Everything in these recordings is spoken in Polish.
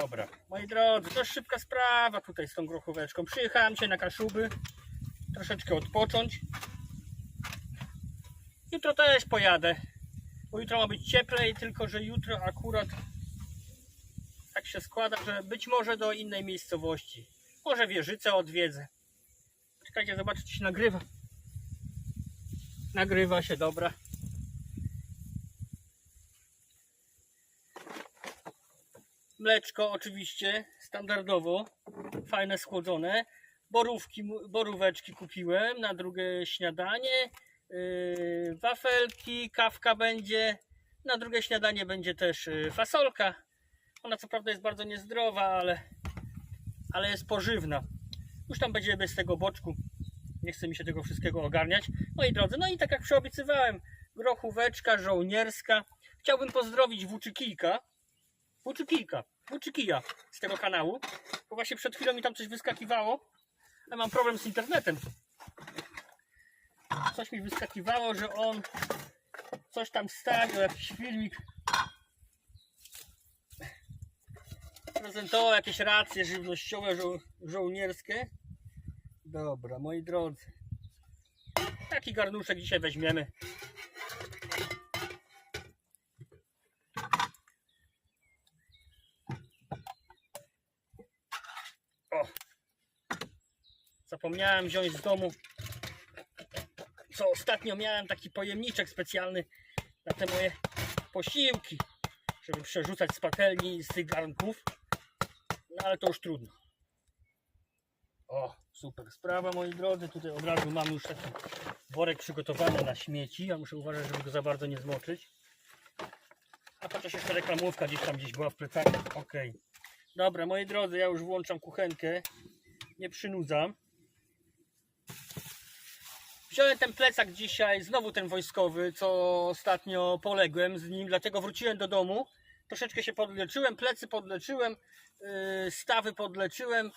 Dobra, moi drodzy, to szybka sprawa tutaj z tą grochóweczką. Przyjechałem się na Kaszuby, troszeczkę odpocząć. Jutro też pojadę, bo jutro ma być cieplej, tylko że jutro akurat tak się składa, że być może do innej miejscowości. Może Wieżycę odwiedzę. Czekajcie, zobaczcie, czy się nagrywa. Nagrywa się, dobra. Mleczko oczywiście, standardowo, fajne schłodzone. Borówki, boróweczki kupiłem na drugie śniadanie. Yy, wafelki, kawka będzie. Na drugie śniadanie będzie też yy, fasolka. Ona co prawda jest bardzo niezdrowa, ale, ale jest pożywna. Już tam będzie bez tego boczku. Nie chce mi się tego wszystkiego ogarniać. Moi drodzy, no i tak jak przyobiecywałem, grochóweczka żołnierska. Chciałbym pozdrowić Włóczykijka. Włóczykijka, Włóczykija z tego kanału. Bo właśnie przed chwilą mi tam coś wyskakiwało. Ja mam problem z internetem. Coś mi wyskakiwało, że on coś tam stawiał, jakiś filmik. Prezentował jakieś racje żywnościowe, żo żołnierskie. Dobra, moi drodzy. Taki garnuszek dzisiaj weźmiemy. Zapomniałem wziąć z domu. Co ostatnio miałem taki pojemniczek specjalny na te moje posiłki, żeby przerzucać z patelni z tych garnków. No ale to już trudno. O, super sprawa moi drodzy. Tutaj od razu mam już taki worek przygotowany na śmieci. Ja muszę uważać, żeby go za bardzo nie zmoczyć. A chociaż jeszcze reklamówka gdzieś tam gdzieś była w plecaku. Ok. Dobra, moi drodzy, ja już włączam kuchenkę. Nie przynudzam. Wziąłem ten plecak dzisiaj, znowu ten wojskowy, co ostatnio poległem z nim, dlatego wróciłem do domu. Troszeczkę się podleczyłem, plecy podleczyłem, yy, stawy podleczyłem.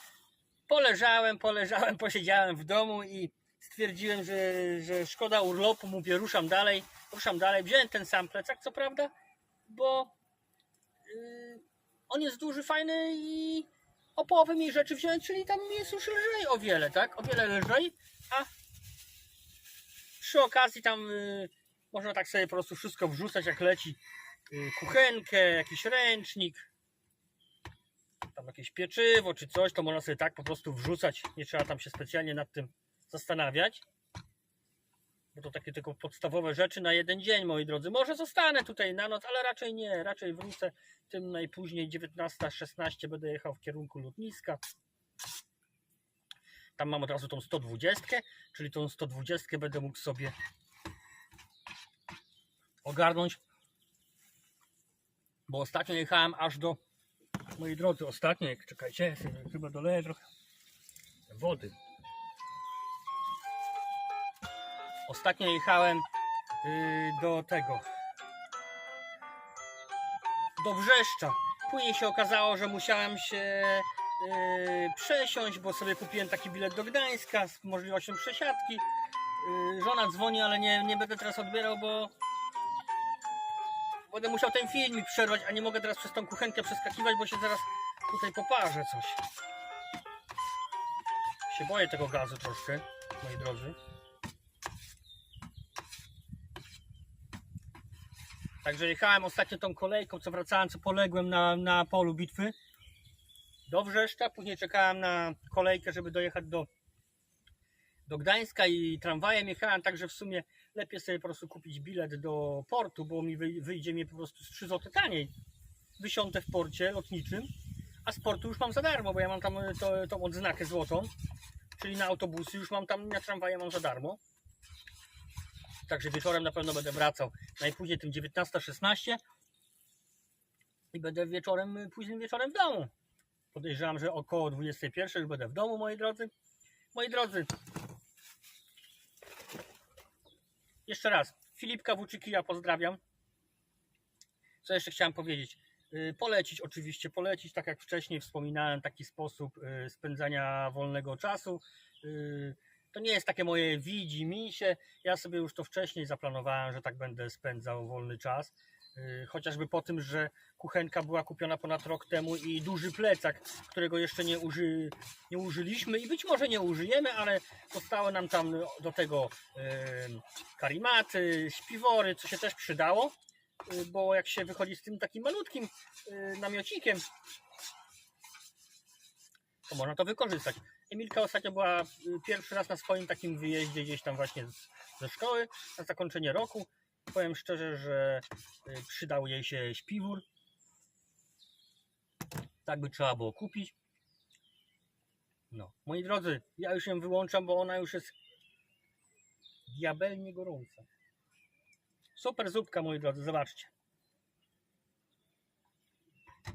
Poleżałem, poleżałem, posiedziałem w domu i stwierdziłem, że, że szkoda urlopu, mówię, ruszam dalej, ruszam dalej. Wziąłem ten sam plecak, co prawda, bo yy, on jest duży, fajny i o połowę mniej rzeczy wziąłem, czyli tam jest już lżej o wiele, tak? O wiele lżej, a przy okazji tam y, można tak sobie po prostu wszystko wrzucać jak leci. Y, kuchenkę, jakiś ręcznik, tam jakieś pieczywo czy coś, to można sobie tak po prostu wrzucać. Nie trzeba tam się specjalnie nad tym zastanawiać. Bo to takie tylko podstawowe rzeczy na jeden dzień, moi drodzy. Może zostanę tutaj na noc, ale raczej nie. Raczej wrócę tym najpóźniej 19.16 będę jechał w kierunku lotniska. Tam mam od razu tą 120, czyli tą 120 będę mógł sobie ogarnąć. Bo ostatnio jechałem aż do, moi drodzy, ostatnio, czekajcie, chyba doleję trochę wody. Ostatnio jechałem yy, do tego, do Wrzeszcza. Później się okazało, że musiałem się przesiąść, bo sobie kupiłem taki bilet do Gdańska z możliwością przesiadki. Yy, żona dzwoni, ale nie, nie będę teraz odbierał, bo będę musiał ten filmik przerwać, a nie mogę teraz przez tą kuchenkę przeskakiwać, bo się zaraz tutaj poparzę coś. Się boję tego gazu troszkę, moi drodzy. Także jechałem ostatnio tą kolejką, co wracałem, co poległem na, na polu bitwy do Wrzeszcza. Później czekałem na kolejkę, żeby dojechać do, do Gdańska i tramwajem jechałem, także w sumie lepiej sobie po prostu kupić bilet do portu, bo mi wyj- wyjdzie mi po prostu z 3 zł taniej. Wysiądę w porcie lotniczym, a z portu już mam za darmo, bo ja mam tam e, to, tą odznakę złotą, czyli na autobusy już mam tam, na tramwaje mam za darmo. Także wieczorem na pewno będę wracał najpóźniej tym 19.16 i będę wieczorem, y, późnym wieczorem w domu. Podejrzewam, że około 21 już będę w domu, moi drodzy. Moi drodzy, jeszcze raz, Filipka Włóczykija pozdrawiam. Co jeszcze chciałem powiedzieć? Y, Polecić oczywiście, polecić, tak jak wcześniej wspominałem, taki sposób y, spędzania wolnego czasu. Y, To nie jest takie moje widzi mi się. Ja sobie już to wcześniej zaplanowałem, że tak będę spędzał wolny czas. Y, Chociażby po tym, że kuchenka była kupiona ponad rok temu i duży plecak, którego jeszcze nie, uży, nie użyliśmy i być może nie użyjemy, ale zostały nam tam do tego y, karimaty, śpiwory, co się też przydało, y, bo jak się wychodzi z tym takim malutkim namiocikiem, to można to wykorzystać. Emilka ostatnio była pierwszy raz na swoim takim wyjeździe gdzieś tam właśnie ze szkoły na zakończenie roku. Powiem szczerze, że y, przydał jej się śpiwór. Tak by trzeba było kupić. No, moi drodzy, ja już ją wyłączam, bo ona już jest diabelnie gorąca. Super zupka, moi drodzy, zobaczcie.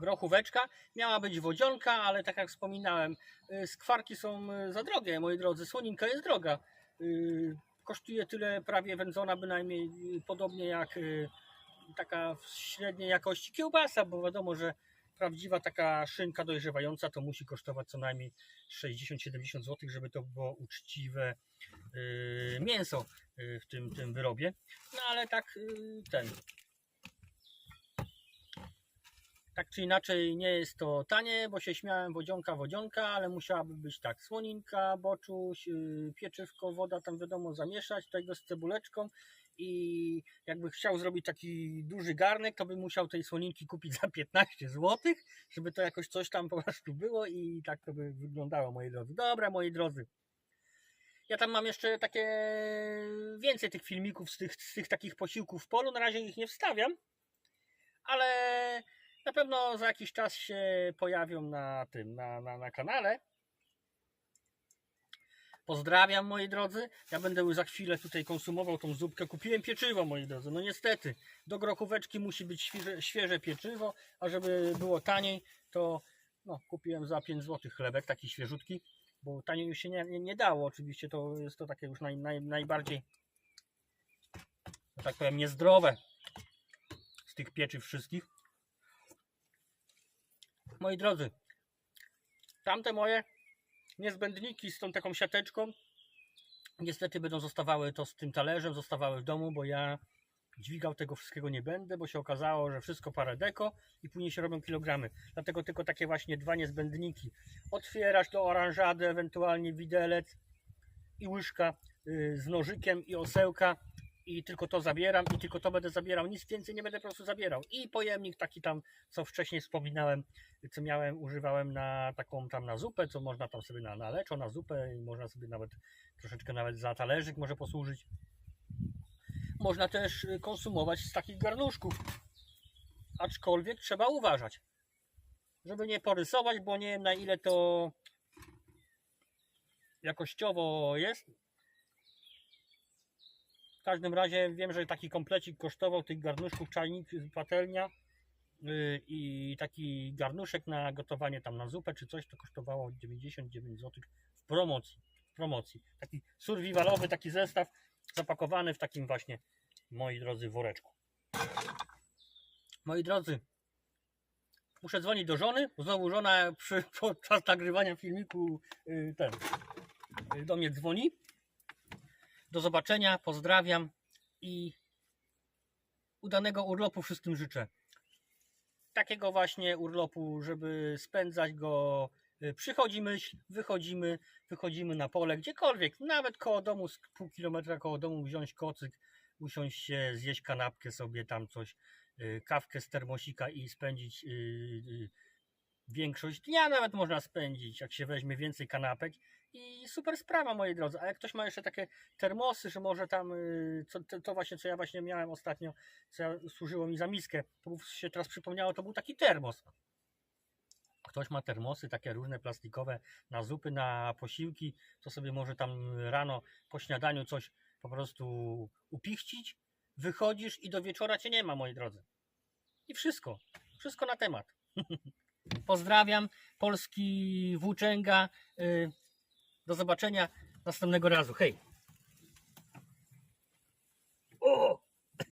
Grochóweczka. Miała być wodzionka, ale tak jak wspominałem, y, skwarki są y, za drogie, moi drodzy. Słoninka jest droga. Kosztuje tyle prawie wędzona bynajmniej podobnie jak y, taka średniej jakości kiełbasa, bo wiadomo, że prawdziwa taka szynka dojrzewająca to musi kosztować co najmniej 60-70 zł, żeby to było uczciwe y, mięso y, w tym, tym wyrobie. No ale tak ten. Tak czy inaczej nie jest to tanie, bo się śmiałem wodzionka, wodzionka, ale musiałaby być tak słoninka, boczuś, yy, pieczywko, woda tam wiadomo zamieszać, tego z cebuleczką i jakby chciał zrobić taki duży garnek, to by musiał tej słoninki kupić za 15 zł, żeby to jakoś coś tam po prostu było i tak to by wyglądało moi drodzy. Dobra moi drodzy. Ja tam mam jeszcze takie więcej tych filmików z tych, z tych takich posiłków w polu, na razie ich nie wstawiam, ale na pewno za jakiś czas się pojawią na tym, na, na, na kanale. Pozdrawiam moi drodzy. Ja będę już za chwilę tutaj konsumował tą zupkę. Kupiłem pieczywo moi drodzy. No niestety, do grochóweczki musi być świeże, świeże pieczywo, a żeby było taniej, to no, kupiłem za 5 zł chlebek, taki świeżutki, bo taniej już się nie, nie, nie dało. Oczywiście to jest to takie już naj, naj, najbardziej, że tak powiem, niezdrowe z tych pieczyw wszystkich. Moi drodzy, tamte moje niezbędniki z tą taką siateczką niestety będą zostawały to z tym talerzem, zostawały w domu, bo ja dźwigał tego wszystkiego nie będę, bo się okazało, że wszystko parę deko i później się robią kilogramy. Dlatego tylko takie właśnie dwa niezbędniki. Otwierasz do oranżady, ewentualnie widelec i łyżka y, z nożykiem i osełka i tylko to zabieram i tylko to będę zabierał, nic więcej nie będę po prostu zabierał. I pojemnik taki tam, co wcześniej wspominałem, co miałem, używałem na taką tam na zupę, co można tam sobie na, na leczo, na zupę i można sobie nawet troszeczkę nawet za talerzyk może posłużyć. Można też y, konsumować z takich garnuszków. Aczkolwiek trzeba uważać, żeby nie porysować, bo nie wiem na ile to jakościowo jest. W każdym razie wiem, że taki komplecik kosztował tych garnuszków czajnik, patelnia yy, i taki garnuszek na gotowanie tam na zupę czy coś to kosztowało 99 zł w promocji. W promocji. Taki survivalowy taki zestaw zapakowany w takim właśnie, moi drodzy, woreczku. Moi drodzy, muszę dzwonić do żony, znowu żona przy, podczas nagrywania filmiku yy, ten yy, do mnie dzwoni. Do zobaczenia, pozdrawiam i udanego urlopu wszystkim życzę. Takiego właśnie urlopu, żeby spędzać go. y, Przychodzi myśl, wychodzimy, wychodzimy na pole, gdziekolwiek, nawet koło domu, z pół kilometra koło domu, wziąć kocyk, usiąść się, zjeść kanapkę sobie, tam coś, y, kawkę z termosika i spędzić y, większość dnia nawet można spędzić, jak się weźmie więcej kanapek i super sprawa, moi drodzy. A jak ktoś ma jeszcze takie termosy, że może tam, y, co, to, właśnie, co ja właśnie miałem ostatnio, co ja, służyło mi za miskę, to się teraz przypomniało, to był taki termos. Ktoś ma termosy takie różne plastikowe na zupy, na posiłki, to sobie może tam rano po śniadaniu coś po prostu upichcić, wychodzisz i do wieczora cię nie ma, moi drodzy. I wszystko, wszystko na temat. Pozdrawiam, polski włóczęga. Do zobaczenia następnego razu. Hej!